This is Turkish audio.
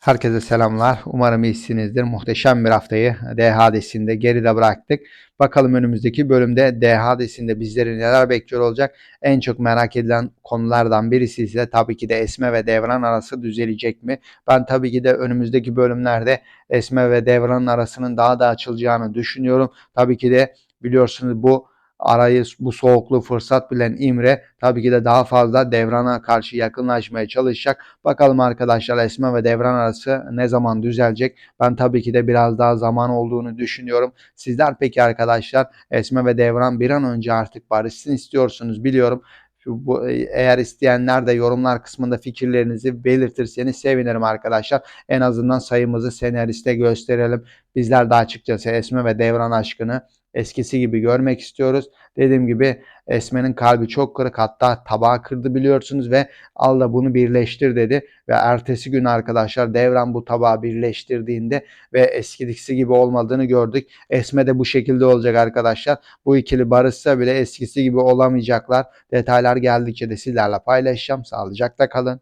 Herkese selamlar. Umarım iyisinizdir. Muhteşem bir haftayı D hadisinde geride bıraktık. Bakalım önümüzdeki bölümde D hadisinde bizleri neler bekliyor olacak. En çok merak edilen konulardan birisi ise tabii ki de Esme ve Devran arası düzelecek mi? Ben tabii ki de önümüzdeki bölümlerde Esme ve Devran arasının daha da açılacağını düşünüyorum. Tabii ki de biliyorsunuz bu arayı bu soğukluğu fırsat bilen İmre tabii ki de daha fazla Devran'a karşı yakınlaşmaya çalışacak. Bakalım arkadaşlar Esme ve Devran arası ne zaman düzelecek? Ben tabii ki de biraz daha zaman olduğunu düşünüyorum. Sizler peki arkadaşlar Esme ve Devran bir an önce artık barışsın istiyorsunuz biliyorum. Bu, eğer isteyenler de yorumlar kısmında fikirlerinizi belirtirseniz sevinirim arkadaşlar. En azından sayımızı senariste gösterelim. Bizler de açıkçası Esme ve Devran aşkını eskisi gibi görmek istiyoruz. Dediğim gibi Esme'nin kalbi çok kırık hatta tabağı kırdı biliyorsunuz ve al da bunu birleştir dedi. Ve ertesi gün arkadaşlar Devran bu tabağı birleştirdiğinde ve eskisi gibi olmadığını gördük. Esme de bu şekilde olacak arkadaşlar. Bu ikili barışsa bile eskisi gibi olamayacaklar. Detaylar geldikçe de sizlerle paylaşacağım. Sağlıcakla kalın.